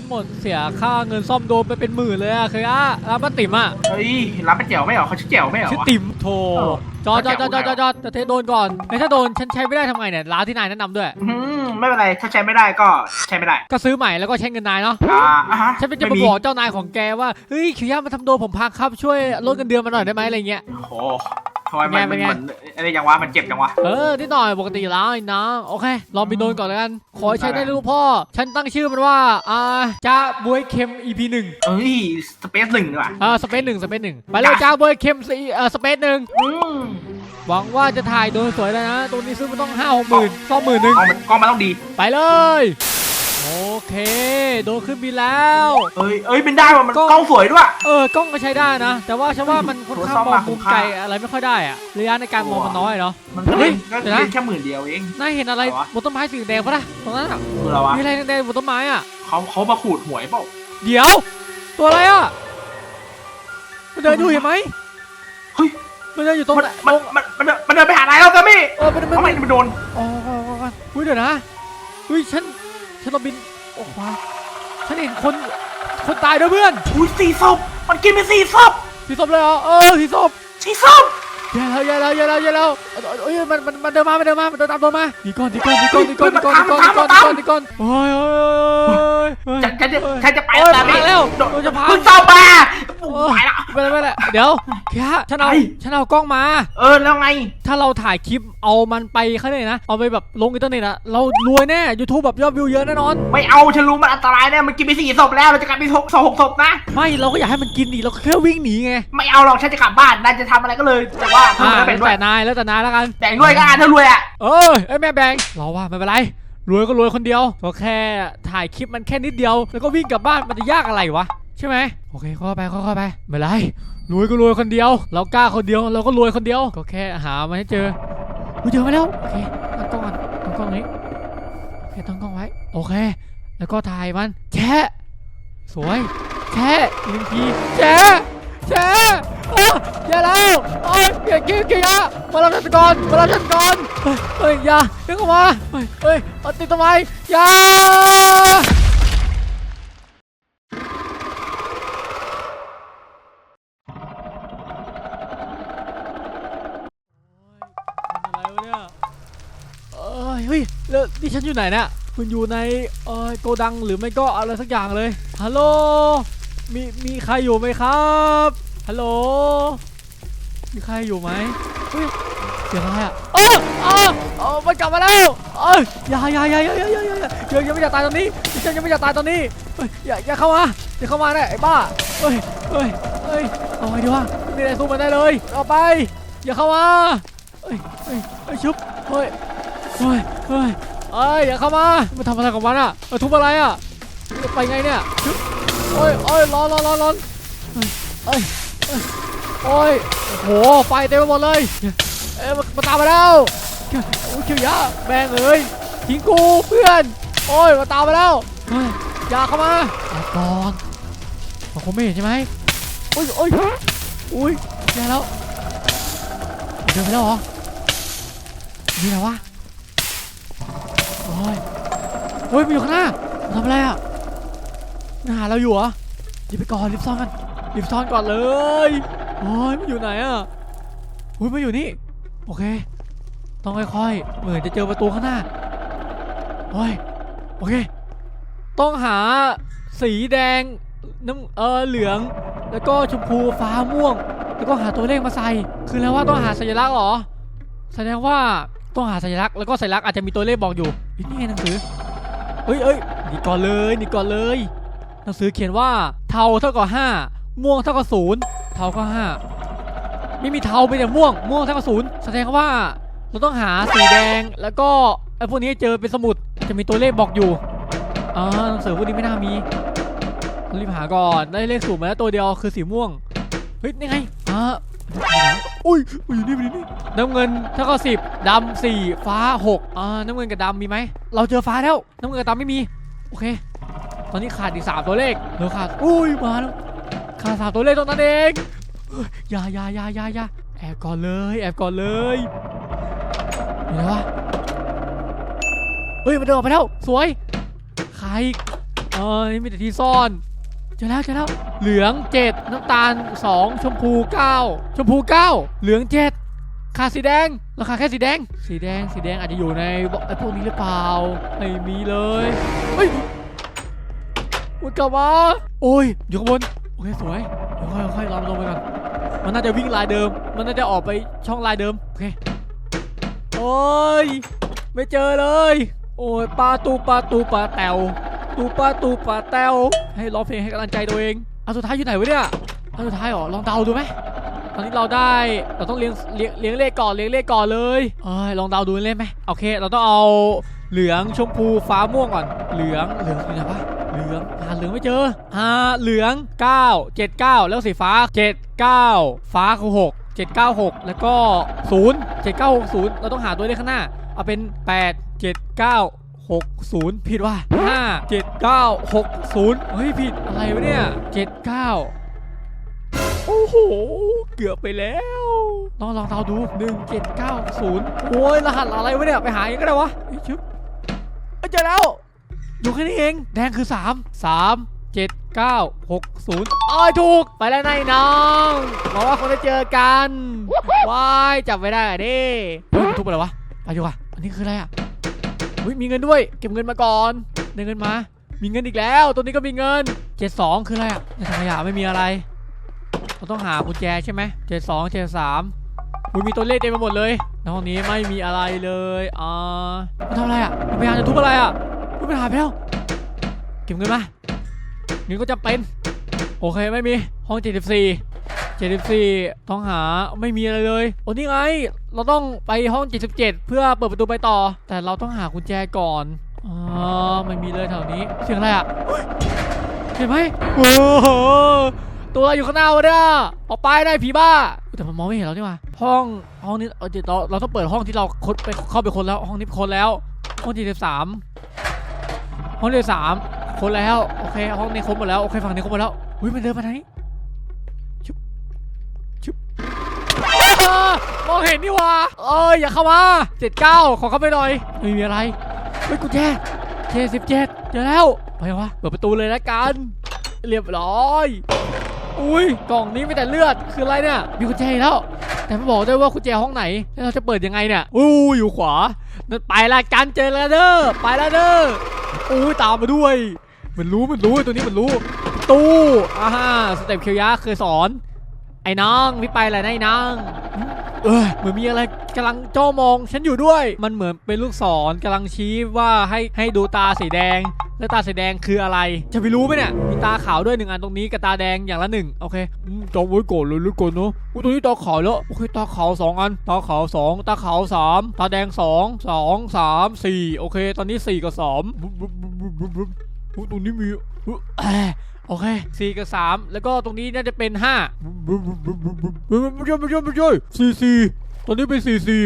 น หมดเสียค่าเงินซ่อมโดมไปเป็นหมื่นเลยอะเคยอะร้านป้าติ๋มอะเฮ้ยรับเป็นแจ๋วไม่เหรอเขาชื่อแจ๋วไม่เหรอชื่อวะ ติ๋มโทเออ จอดจอดจอดจอดจอดจอดแจ๋วแต่เทโดนก่อนไอ้ยถ้าโดนฉันใช้ไม่ได้ทำไงเนี่ยร้านที่นายแนะนำด้วย อืมไม่เป็นไรถ้าใช้ไม่ได้ก็ใช้ไม่ได้ก็ซื้อใหม่แล้วก็ใช้เงินนายเนาะอ่าอะฮะฉันเป็นจะไม่มามีบอกเจ้านายของแกว่าเฮ้ยคิวยามาทำโดนผมพังครับช่วยลดเงินเดือนมาหน่อยได้ไหมอะไรเงี้ยโอ้โห ทำไมมันเป็มันไงเหมือนอะไรอย่างวะมันเจ็บจังวะ เออ นิดหน่อยปกติแล้วไอ้น้องโอเค ลองไปโดนก่อนแล้วกัน ขอให้ใช้ได้ลูกพ่อ ฉันตั้งชื่อมันว่า อ่าจ้าบวยเค็ม EP หนึ่งเอ้ย สเปซหนึ่งดีกว่าอ่าสเปซหนึ่งสเปซหนึ่งไปเลยจ้าบวยเค็มสี่เอ่อสเปซหนึ่งอืมหวังว่าจะถ่ายโดนสวยแล้วนะ ตัวนี้ซื้อมันต้องห้าหกหมื่นสองหมื่นหนึ่งกล้องมันกล้องมันต้องดี ไปเลยโอ เค โดนขึ้นบินแล้ว เอ้ยเอ้ยเป็นได้ว่ะมันกล้อง กล้องสวยด้วย เออกล้องก็ใช้ได้นะ แต่ว่าฉันว่ามันค่อนข้างโทรศัพท์มองมามุมคุ้มค่าไกลอะไรไม่ค่อยได้อะระยะในการมองมันน้อยเนาะ มันก็เฮ้ยก็เดี๋ยวนะเพียงแค่หมื่นเดียวเอง นายเห็นอะไรอะไรวะ บนต้นไม้สีแดงปะนะตรงนั้นอะคืออะไรวะมีอะไรแดงๆบนต้นไม้อะเขาเขามาขูดหวยเปล่าเดี๋ยว ตัวอะไรอะมันเดินอยู่เห็นไหมเฮ้ยมันเดินอยู่ตรงมันไหนมันมันมันเดินมันเดินไปหานายแล้วแซมมี่เออมันมันทำไมมันมันโดนอ๋ออ๋ออ๋ออ๋ออุ้ยเดี๋ยวนะอุ้ยฉันฉันเราบิน โอ้โหฉันเห็นคนคนตายด้วยเพื่อนอุ้ยสี่ศพมันกินไปสี่ศพสีศพเลยเหรอเออสีศพสี่ศพแย่แล้วแย่แล้วแย่แล้วแย่แล้วเอ้ยเอ้ยมันมันมันเดินมามันเดินมามันเดินตามตัวมาดีก่อนดีก่อนดีก่อนดีก่อนดีก่อนดีก่อนดีก่อนดีก่อนดีก่อนโอ้ยโอ้ยโอ้ยฉันฉันจะโอ้ยฉันจะไปโอ้ยแซมมี่พังแล้วโดนโดนจะพังมึงซ่อมมาโอ้ ไปยละ ไม่เป็นไรไม่เป็นไรเดี๋ยวแค่ฉันเอาไปฉันเอากล้องมา เออแล้วไง ถ้าเราถ่ายคลิปเอามันไปเขาเลยกนะ เอาไปแบบลงอินเทอร์เน็ตอะเรารวยแน่ YouTube แบบยอดวิวเยอะแน่นอน ไม่เอาฉันรู้มันอันตรายแน่มันกินไปสี่ศพแล้วเราจะกลายเป็นหกศพหกศพนะ ไม่เราก็อยากให้มันกินดิเราแค่วิ่งหนีไงไม่เอาหรอกฉันจะกลับบ้านนายจะทำอะไรก็เลยแต่ว่าถ้าอ่ามันไม่แล้เป็นวด้วยแต่นายแล้วแต่นายแล้วกัน แบ่งด้วยก็อ่านถ้ารวยอะเอ้ยเอ้ยแม่แบงเราว่าไม่เป็นไรรวยก็รวยคนเดียวก็แค่ถ่ายคลิปมันแค่นิดเดียว แล้วก็วิ่งกลับบ้านมันจะยากอะไรวะ ใช่ไหมโอเคเข้าไปเข้าไปไม่ไรรวยก็รวยคนเดียว เรากล้าคนเดียวเราก็รวยคนเดียว ก็แค่หามันให้เจออุ๊ยเจอมาแล้วโอเคตั้งกล้องก่อนตั้งกล้องนี้โอเคตั้งกล้องไว้โอเค แล้วก็ถ่ายมันแชะสวยแชะอีกหนึ่งทีแชะแชะเอ้ยอย่าแล้วโอ้ยเกียร์เกียร์เกียร์มารับฉันก่อนมารับฉันก่อนเฮ้ยยอย่าดึงออกมาเฮ้ยเฮ้ยติดทำไมอย่า แล้วนี่ฉันอยู่ไหนเนี่ยคุณอยู่ในเอ่อโกดังหรือไม่ก็อะไรสักอย่างเลยฮัลโหลมีมีใครอยู่ไหมครับฮัลโหลมีใครอยู่ไหมเฮ้ยเสียงอะไรอะเออเออเออมันกลับมาแล้วเอ้ยอย่าอย่าอย่าอย่าอย่าอย่าอย่าเดี๋ยวย่าไม่อยากตายตอนนี้ฉันยังไม่อยากตายตอนนี้เฮ้ยอย่าอย่าเข้ามาอย่าเข้ามาน่ไอ้บ้าเฮ้ยเฮ้ยเฮ้ยเอาไงดีวะไม่ได้สู้มันได้เลยเอาไปอย่าเข้ามาเฮ้ยเฮ้ยชุบเฮ้ย เฮ้ยเฮ้ยเอ้ยอย่าเข้ามามันทำอะไรของมันอะมันทุบอะไรอะไปไงเนี่ยโอ้ยโอ้ยร้อนร้อนร้อนร้อนเฮ้ยเอ้ยโอ้ยโอ้โหไฟเต็มไปหมดเลยเอ้ยมันตามมาแล้วโอ้ยเขียวยะแม่งเอ้ยทิ้งกูเพื่อนโอ้ยมันตามมาแล้วอย่าเข้ามาเอาก่อนมันคงไม่เห็นใช่ไหมโอ้ยโอ้ยอุ้ยแย่แล้วเดินไปแล้วเหรอมีอะไรวะ อ้ยเฮ้ยมันอยู่ข้างหน้าทำอะไรอะมันหาเราอยู่เหรอรีบไปก่อนรีบซ่อนกันรีบซ่อนก่อนเลยโอ้ยมันอยู่ไหนอะอุ้ยมันอยู่นี่โอเค ต้องค่อยๆเหมือนจะเจอประตูข้างหน้าโอ้ยโอเค ต้องหาสีแดงน้ำเออเหลือง แล้วก็ชมพูฟ้าม่วง แล้วก็หาตัวเลขมาใส่ คือแล้วว่าต้องหาสัญลักษณ์เหรอ แสดงว่าต้องหาสัญลักษณ์แล้วก็สัญลักษณ์อาจจะมีตัวเลขบอกอยู่ อุ๊ยนี่ไงหนังสือเอ้ยเอ้ยนี่ก่อนเลยนี่ก่อนเลย หนังสือเขียนว่าเทาเท่ากับห้าม่วงเท่ากับศูนย์เทาก็ห้าไม่มีเทาเป็นแต่ม่วง ม่วงเท่ากับศูนย์แสดงว่าเราต้องหาสีแดงแล้วก็ไอ้พวกนี้เจอเป็นสมุดจะมีตัวเลขบอกอยู่อ่าหนังสือพวกนี้ไม่น่ามีรีบหาก่อนได้เลขสูงมาแล้วตัวเดียวคือสีม่วงเฮ้ยนี่ไงอ่า อุ้ยอุ้ยอยู่นี่อยู่นี่น้ำเงินเท่ากับสิบดำสี่ฟ้าหกอ่าน้ำเงินกับดำมีไหมเราเจอฟ้าแล้ว น้ำเงินกับดำไม่มี โอเค ตอนนี้ขาดอีกสามตัวเลขเหลือขาดอุ้ยมาแล้วขาดสามตัวเลขตรงนั้นเองยอย่าอย่าอย่าอย่าอย่าแอบก่อนเลยแอบก่อนเลยเห็นไหมวะเฮ้ยมันเดินออกไปแล้วสวย ใครเอ้ยมีแต่ที่ซ่อน จอแล้วเจอแล้ว เหลืองเจ็ดน้ำตาลสองชมพูเก้าชมพูเก้าเหลืองเจ็ดขาดสีแดงราคาแค่สีแดง สีแดงสีแดงอาจจะอยู่ในไอ้พวกนี้หรือเปล่าไม่มีเลยเฮ้ยมันกลับมาโอ้ยอยู่ข้างบนโอเคสวยเดี๋ยวค่อยลองลงไปก่อนมันน่าจะวิ่งลายเดิม มันน่าจะออกไปช่องลายเดิมโอเคโอ้ยไม่เจอเลย โอ้ยปลาตูปลาตูปลาแตว ตูปาตูปาแตวให้ร้องเพลงให้กำลังใจตัวเองอันสุดท้ายอยู่ไหนวะเนี่ยอันสุดท้ายเหรอลองเดาดูไหมตอนนี้เราได้เราต้องเลี้ยงเลี้ยงเลี้ยงเลขก่อนเลี้ยงเลขก่อนเลยเอ้ยลองเดาดูเล่นไหมโอเค เราต้องเอาเหลืองชมพูฟ้าม่วงก่อน เหลืองเหลืองอยู่ไหนวะเหลืองหาเหลืองไม่เจอหาเหลือง9 7 9 แล้วสีฟ้า 7 9 ฟ้าคือ6 7 9 6 แล้วก็ 0 7 9 6 0 เราต้องหาตัวเลขข้างหน้า เอาเป็น 8 7 9 6 0 ผิดว่ะ5 7 9 6 0 เฮ้ย ผิดอะไรวะเนี่ย 7 9 โอ้โห เกือบไปแล้วลองลองเดาดู 1790 โอ้ย รหัสอะไรวะเนี่ย ไปหาเองก็ได้วะเฮ้ยชึบเอ้ยเจอแล้ว อยู่แค่นี้เอง แดงคือ 3 3 7 9 6 0อ้อยถูก ไปแล้วนายน้องบอกว่าคงได้เจอกันว้ายจับไม่ได้อะดิเฮ้ยมันทุบอะไรวะ ไปดีกว่าอันนี้คืออะไรอะ เฮ้ยมีเงินด้วย เก็บเงินมาก่อนได้เงินมา มีเงินอีกแล้ว ตัวนี้ก็มีเงิน72คืออะไรอะในถังขยะไม่มีอะไรเราต้องหากุญแจใช่ไหมเจ็ดสองเจ็ดสามมันมีตัวเลขเต็มไปหมดเลยในห้องนี้ไม่มีอะไรเลยอ่ามันทำอะไรอะมันพยายามจะทุบอะไรอะทุบไปหายไปแล้วเก็บเงินมาเงินก็จำเป็นโอเคไม่มีห้อง74 74ต้องหาไม่มีอะไรเลย โอ้นี่ไง เราต้องไปห้อง 77 เพื่อเปิดประตูไปต่อ แต่เราต้องหากุญแจก่อนอ่าไม่มีเลยแถวนี้เสียงอะไรอะเห็นไหมโอ้โหตัวอะไรอยู่ข้างหน้าวะเนี่ยออกไปได้ผีบ้า แต่มันมองไม่เห็นเรานี่หว่าห้องห้องนี้เราเราเราต้องเปิดห้องที่เราคดไปเข้าไปคนแล้วห้องนี้คนแล้ว ห้องที่สิบสามห้องที่สามคนแล้วโอเคห้องนี้ครบหมดแล้วโอเคฝั่งนี้ครบหมดแล้วอุ้ยมันเดินมาทางนี้ ชุบมองเห็นนี่ว่าเอ้ยอย่าเข้ามาเจ็ดเก้าขอเข้าไปหน่อยไม่มีอะไรเฮ้ยกุญแจเจ็สิบเจ็ดเจอแล้วไปวะเปิดประตูเลยละกัน เรียบร้อยอุ้ยกล่องนี้ไมีแต่เลือดคืออะไรเนี่ยมีกุญแจแล้ว แต่ไม่บอกด้วยว่ากุญแจห้องไหนแล้วเราจะเปิดยังไงเนี่ยอู้อยู่ขวานั่นไปละกันเจอแล้วเด้อไปแล้วเด้ออุ้ยตามมาด้วยมันรู้มันรู้ตัวนี้มันรู้ตู้อ่าฮะสเต็ปเคียวยะเคยสอน ไอ้น้องพี่ไปอะไรนะไอ้น้องเออเหมือนมีอะไรกำลังจ้องมอง ฉันอยู่ด้วย มันเหมือนเป็นลูกศรกำลังชี้ว่าให้ให้ดูตาสีแดง แล้วตาสีแดงคืออะไร จะไปรู้ไหมเนี่ย มีตาขาวด้วยหนึ่งอันตรงนี้กับตาแดงอย่างละหนึ่งโอเคอืมจองไว้ก่อนเลยหรือก่อนเนาะอุ๊ยตรงนี้ตาขาวแล้ว โอเคตาขาวสองอัน ตาขาวสองตาขาวสามตาแดงสองสองสามสี่โอเค ตอนนี้สี่กับสามบุ๊บบุ๊บบุ๊บบุ๊บบุ๊บอุ๊ยตรงนี้มีอุ๊ยแอะ โอเคสี่กับสามแล้วก็ตรงนี้น่าจะเป็นห้าบุ๊บบุ๊บบุ๊บบุ๊บบุ๊บเฮ้ยไม่ใช่ไม่ใช่ไม่ใช่สี่สี่ตอนนี้เป็นสี่สี่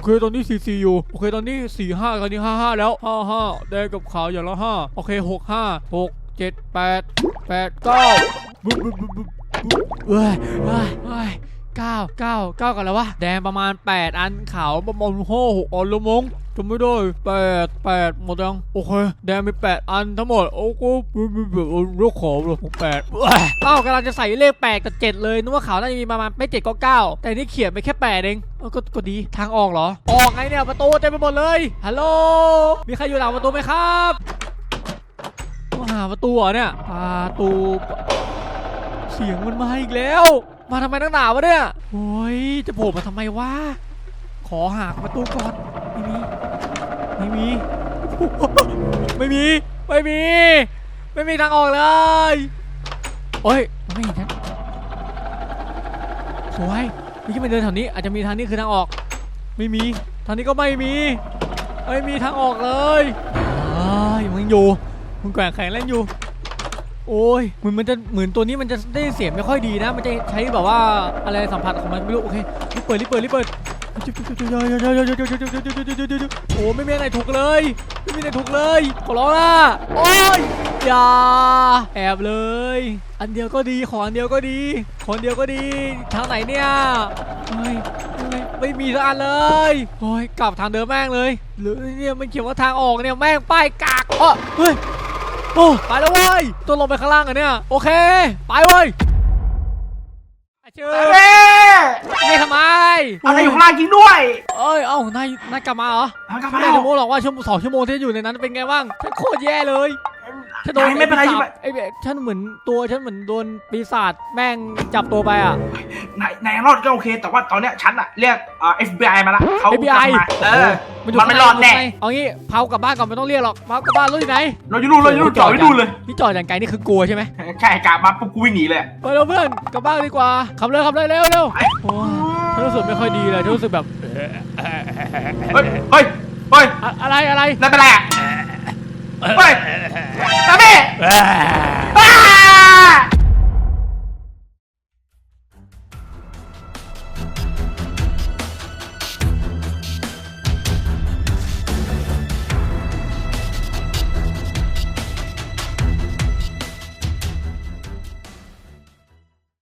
โอเคตอนนี้4 4อยู่โอเคตอนนี้4 5ตอนนี้5 5แล้ว5 5แดงกับขาวอย่างละ5โอเค6 5 6 7 8 8 9บุ๊บบุ๊บบุ๊บบุ๊บบุ๊บเอ้ยเอ้ย เก้าเก้าเก้ากันแล้ววะแดงประมาณ 8 อันขาวประมาณห้าหกอันล้วมั้งจำไม่ได้แปดแปดหมดยังโอเคแดงมี8อันทั้งหมดโอ้โหแบบเลือกขาวเลยแปดเอ้ากำลังจะใส่เลข8กับ7เลยนึกว่าขาวน่าจะมีประมาณไม่7ก็9แต่นี่เขียนไปแค่8เองเออก็ก็ดีทางออกเหรอ ออกไงเนี่ยประตูเต็มไปหมดเลยฮัลโหลมีใครอยู่หลังประตูไหมครับต้องหาประตูเหรอเนี่ยประตูเสียงมันมาอีกแล้ว มาทำไมตั้งหนาวะเนี่ยโอ้ยจะโผล่มาทำไมวะขอหาประตูก่อนไม่มีไม่มี ไม่มี ไม่มี ไม่มีทางออกเลยโอ้ยไม่เห็นฉันสวยนี่ที่มันเดินแถวนี้อาจจะมีทางนี้คือทางออก ไม่มีทางนี้ก็ไม่มีไม่มีทางออกเลยเอ้ยมึงอยู่มึงแกว่งแขนเล่นอยู่ โอ้ยเหมือนมันจะเหมือนตัวนี้มันจะได้เสียงไม่ค่อยดีนะ มันจะใช้แบบว่าอะไรสัมผัสของมันไม่รู้โอเครีบเปิดรีบเปิดรีบเปิดโอ้ไม่มีอะไรถูกเลย ไม่มีอะไรถูกเลยขอร้องล่ะโอ้ยอย่าแอบเลย อันเดียวก็ดีขออันเดียวก็ดีคนเดียวก็ดี ทางไหนเนี่ยเฮ้ยไม่มีสักอันเลยโอ้ยกลับทางเดิมแม่งเลย หรือเนี่ยมันเขียนว่าทางออกเนี่ยแม่งป้ายกากเฮ้ย โอ้ไปแล้วเว้ยตัวลงไปข้างล่างเหรอเนี่ย โอเค ไปเว้ยไอ้เชื่อเอ๊ะนี่ทำไมอะไรอยู่ข้างล่างจริงด้วย เอ้ย เอ้านายนายกลับมาเหรอเอากลับไม่มาได้แล้ว จะโม้หรอกว่าชั่วโมงสองชั่วโมงที่อยู่ในนั้นเป็นไงบ้างฉันโคตรแย่เลย ฉันโดนนายไม่เป็นไรอ้ใช่ปีไหมศาจไอ้เบ็ดฉันเหมือนตัวฉันเหมือนโดนปีศาจแม่งจับตัวไปอะ นายนายรอดก็โอเค แต่ว่าตอนเนี้ยฉันอะเรียกเอ่อ FBI มาละเขา FBI จะมาเออ มันอยู่มันไม่รอดแน่ข้างในเอางี้เผากลับบ้านก่อนไม่ต้องเรียกหรอกเผากลับบ้านรถอยู่ไหนเราจะรู้เราจะรู้จอดไม่ดูเลยพี่จอดอย่างไกลนี่คือกลัวใช่ไหมใช่กลับมาปุ๊บกูวิ่งหนีเลย ไปเร็วเพื่อนกลับบ้านดีกว่าขับเลยขับเลยเร็วเร็วโอ้ยฉันรู้สึกไม่ค่อยดีเลยฉันรู้สึกแบบเฮ้ย เฮ้ย เฮ้ยอะอะไรอะไรนั่นเป็นไรอะ Ah!